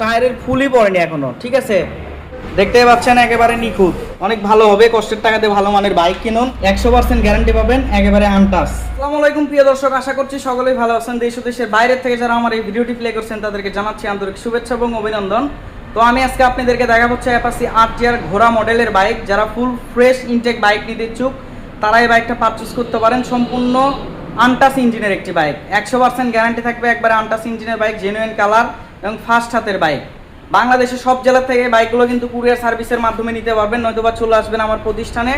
টায়ারের ফুলই পড়েনি এখনও, ঠিক আছে? দেখতে পাচ্ছেন, একেবারে নিখুঁত। অনেক ভালো হবে, কষ্টের টাকাতে ভালো মানের বাইক কিনুন। একশো পার্সেন্ট গ্যারান্টি পাবেন, একেবারে আনটাস আসসালামু আলাইকুম, প্রিয় দর্শক, আশা করছি সকলেই ভালো আছেন। দেশ দেশের বাইরের থেকে যারা আমার এই ভিডিওটি প্লে করছেন, তাদেরকে জানাচ্ছি আন্তরিক শুভেচ্ছা এবং অভিনন্দন। তো আমি আজকে আপনাদেরকে দেখা হচ্ছে অ্যাপাসি আট টিয়ার ঘোড়া মডেলের বাইক যারা ফুল ফ্রেশ ইনটেক বাইক নিতে ইচ্ছুক, তারা এই বাইকটা পারচেস করতে পারেন। সম্পূর্ণ আনটাস ইঞ্জিনের একটি বাইক একশো পার্সেন্ট গ্যারান্টি থাকবে, একবারে আনটাস ইঞ্জিনের বাইক জেনুইন কালার এবং ফার্স্ট হাতের বাইক বাংলাদেশের সব জেলা থেকে বাইকগুলো কিন্তু কুরিয়ার সার্ভিসের মাধ্যমে নিতে পারবেন, নয়তোবা চলে আসবেন আমার প্রতিষ্ঠানে।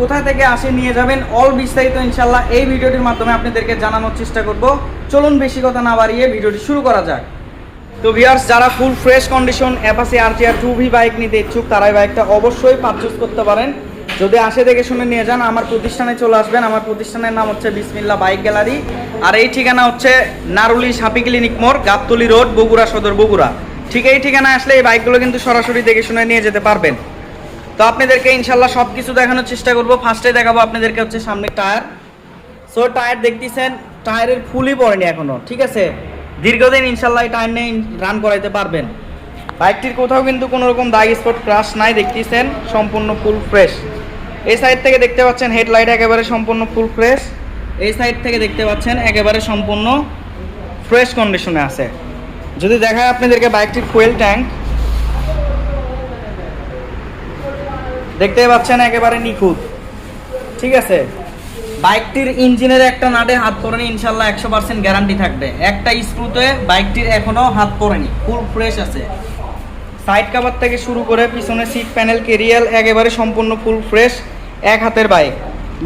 কোথা থেকে আসে নিয়ে যাবেন অল বিস্তারিত ইনশাল্লাহ এই ভিডিওটির মাধ্যমে আপনাদেরকে জানানোর চেষ্টা করব। চলুন বেশি কথা না বাড়িয়ে ভিডিওটি শুরু করা যাক। তো ভিউয়ার্স যারা full fresh condition Apache RTR two V bike নিতে ইচ্ছুক তারা এই বাইকটা অবশ্যই পারচেস করতে পারেন। যদি আসে দেখে শুনে নিয়ে যান, আমার প্রতিষ্ঠানে চলে আসবেন। আমার প্রতিষ্ঠানের নাম হচ্ছে বিসমিল্লা বাইক গ্যালারি। আর এই ঠিকানা হচ্ছে নারুলি সাপি ক্লিনিক মোড়, গাবতলি রোড, বগুড়া সদর, বগুড়া। ঠিক এই ঠিকানা আসলে এই বাইকগুলো কিন্তু সরাসরি দেখে শুনে নিয়ে যেতে পারবেন। তো আপনাদেরকে ইনশাল্লাহ সব কিছু দেখানোর চেষ্টা করব। ফার্স্টে দেখাবো আপনাদেরকে হচ্ছে সামনে টায়ার। সো টায়ার দেখতেছেন, টায়ারের ফুলই পড়েনি এখনও, ঠিক আছে? দীর্ঘদিন ইনশাল্লাহ এই টায়ার নিয়ে রান করাইতে পারবেন। বাইকটির কোথাও কিন্তু কোনো রকম দাগ স্পট ক্রাশ নাই, দেখতেছেন, সম্পূর্ণ ফুল ফ্রেশ এই সাইড থেকে দেখতে পাচ্ছেন হেডলাইট একেবারে সম্পূর্ণ ফুল ফ্রেশ এই সাইড থেকে দেখতে পাচ্ছেন একেবারে সম্পূর্ণ ফ্রেশ কন্ডিশনে আছে। যদি দেখায় আপনাদেরকে বাইকটির ফুয়েল ট্যাঙ্ক দেখতেই পাচ্ছেন একেবারে নিখুঁত। ঠিক আছে? বাইকটির ইঞ্জিনের একটা নাটে হাত পড়েনি ইনশাল্লাহ একশো পার্সেন্ট গ্যারান্টি থাকবে। একটা স্ক্রুতে বাইকটির এখনও হাত পড়েনি ফুল ফ্রেশ আছে। সাইড কাভার থেকে শুরু করে পিছনে সিট প্যানেল কেরিয়াল একেবারে সম্পূর্ণ ফুল ফ্রেশ এক হাতের বাইক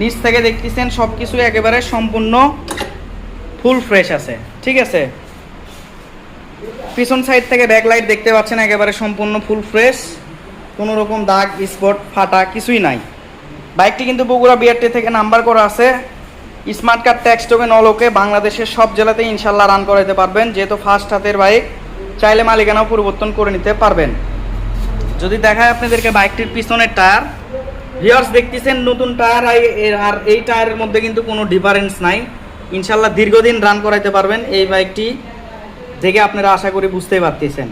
নিচ থেকে দেখতেছেন সব কিছু একেবারে সম্পূর্ণ ফুল ফ্রেশ আছে। ঠিক আছে? পিছন সাইড থেকে ব্যাকলাইট দেখতে পাচ্ছেন একেবারে সম্পূর্ণ ফুল ফ্রেশ কোনো রকম দাগ স্পট ফাটা কিছুই নাই। বাইকটি কিন্তু বগুড়া বিআরটি থেকে নাম্বার করা আছে। স্মার্ট কার্ড ট্যাক্স টোকেন অলোকে বাংলাদেশের সব জেলাতেই ইনশাল্লাহ রান করাতে পারবেন। যেহেতু ফার্স্ট হাতের বাইক চাইলে মালিকানাও পরিবর্তন করে নিতে পারবেন। যদি দেখায় আপনাদেরকে বাইকটির পিছনের টায়ার ভিওর্স দেখতেছেন নতুন টায়ার, আর এই টায়ারের মধ্যে কিন্তু কোনো ডিফারেন্স নাই। ইনশাল্লাহ দীর্ঘদিন রান করাইতে পারবেন এই বাইকটি, দেখে আপনারা আশা করি বুঝতেই পারতেছেন।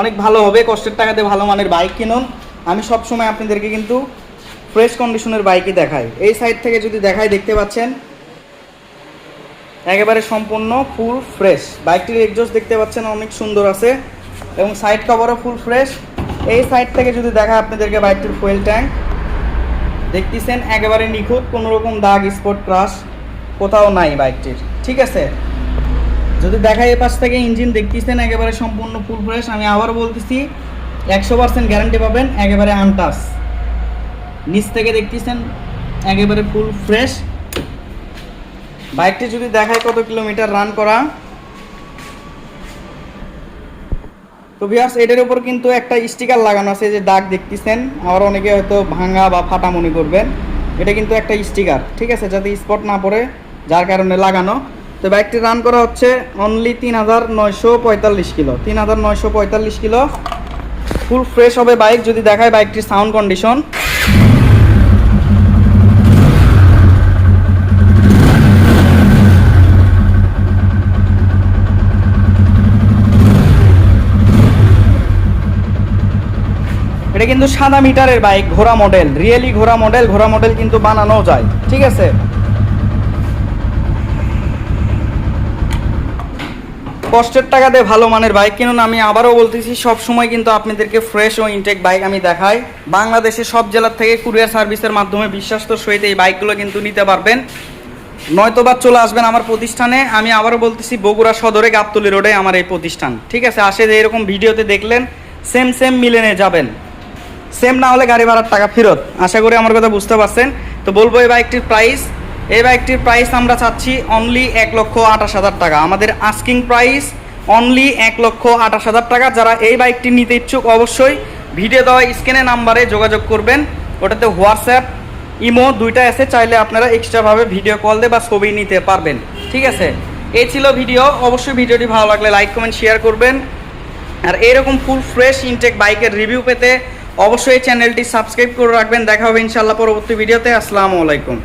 অনেক ভালো হবে, কষ্টের টাকাতে ভালো মানের বাইক কিনুন। আমি সব সময় আপনাদেরকে কিন্তু ফ্রেশ কন্ডিশনের বাইকই দেখাই। এই সাইড থেকে যদি দেখাই দেখতে পাচ্ছেন একেবারে সম্পূর্ণ ফুল ফ্রেশ। বাইকটির এক্সজস্ট দেখতে পাচ্ছেন, অনেক সুন্দর আছে। এবং সাইড কভারও ফুল ফ্রেশ। এই সাইড থেকে যদি দেখা আপনাদেরকে বাইকটির ফুয়েল ট্যাঙ্ক দেখতেছেন একেবারে নিখুঁত, কোনো রকম দাগ স্পট ক্রাশ কোথাও নাই বাইকটির। ঠিক আছে? যদি দেখাই এ পাশ থেকে ইঞ্জিন দেখতেছেন একেবারে সম্পূর্ণ ফুল ফ্রেশ। আমি আবার বলতেছি, একশো পার্সেন্ট গ্যারান্টি পাবেন, একেবারে আনটাস নিচ থেকে দেখতেছেন, একেবারে ফুল ফ্রেশ। বাইকটি যদি দেখায় কত কিলোমিটার রান করা? তো ভিউয়ার্স এটার উপর কিন্তু একটা স্টিকার লাগানো আছে যে দাগ দেখতেছেন। আবার অনেকে হয়তো ভাঙা বা ফাটা মনে করবেন। এটা কিন্তু একটা স্টিকার ঠিক আছে? যাতে স্পট না পড়ে, যার কারণে লাগানো। তো বাইকটি রান করা হচ্ছে অনলি তিন হাজার নয়শো পঁয়তাল্লিশ কিলো। তিন হাজার নয়শো পঁয়তাল্লিশ কিলো ফুল ফ্রেশ হবে বাইক। যদি দেখায় বাইকটির সাউন্ড কন্ডিশন এটা কিন্তু সাদা মিটারের বাইক, ঘোড়া মডেল রিয়েলি ঘোড়া মডেল ঘোড়া মডেল কিন্তু বানানো যায়, ঠিক আছে? কষ্টের টাকা দিয়ে ভালো মানের বাইক কিনুন, আমি আবারও বলতেছি সব সময় কিন্তু আপনাদেরকে ফ্রেশ ও ইনটেক বাইক আমি দেখাই। বাংলাদেশের সব জেলার থেকে কুরিয়ার সার্ভিসের মাধ্যমে বিশ্বাস্ত সহিত এই বাইকগুলো কিন্তু নিতে পারবেন। নয়তোবা চলে আসবেন আমার প্রতিষ্ঠানে, আমি আবারও বলতেছি, বগুড়া সদরে গাবতলি রোডে আমার এই প্রতিষ্ঠান, ঠিক আছে? আসে যে এরকম ভিডিওতে দেখলেন সেম সেম মিলেনে যাবেন। সেম না হলে গাড়ি ভাড়ার টাকা ফেরত। আশা করি আমার কথা বুঝতে পারছেন। তো বলব এই বাইকটির প্রাইস এই বাইকটির প্রাইস আমরা চাচ্ছি অনলি এক লক্ষ আঠাশ হাজার টাকা। আমাদের আস্কিং প্রাইস অনলি এক লক্ষ আঠাশ হাজার টাকা। যারা এই বাইকটি নিতে ইচ্ছুক অবশ্যই ভিডিও দেওয়া স্ক্রিনে নাম্বারে যোগাযোগ করবেন। ওটাতে হোয়াটসঅ্যাপ, ইমো দুইটা আছে। চাইলে আপনারা এক্সট্রাভাবে ভিডিও কল দিয়ে বা ছবি নিতে পারবেন। ঠিক আছে? এই ছিল ভিডিও। অবশ্যই ভিডিওটি ভালো লাগলে লাইক, কমেন্ট শেয়ার করবেন। আর এরকম ফুল ফ্রেশ ইনটেক বাইকের রিভিউ পেতে অবশ্যই চ্যানেলটি সাবস্ক্রাইব করে রাখবেন। দেখা হবে ইনশাল্লাহ পরবর্তী ভিডিওতে। আসসালামু আলাইকুম।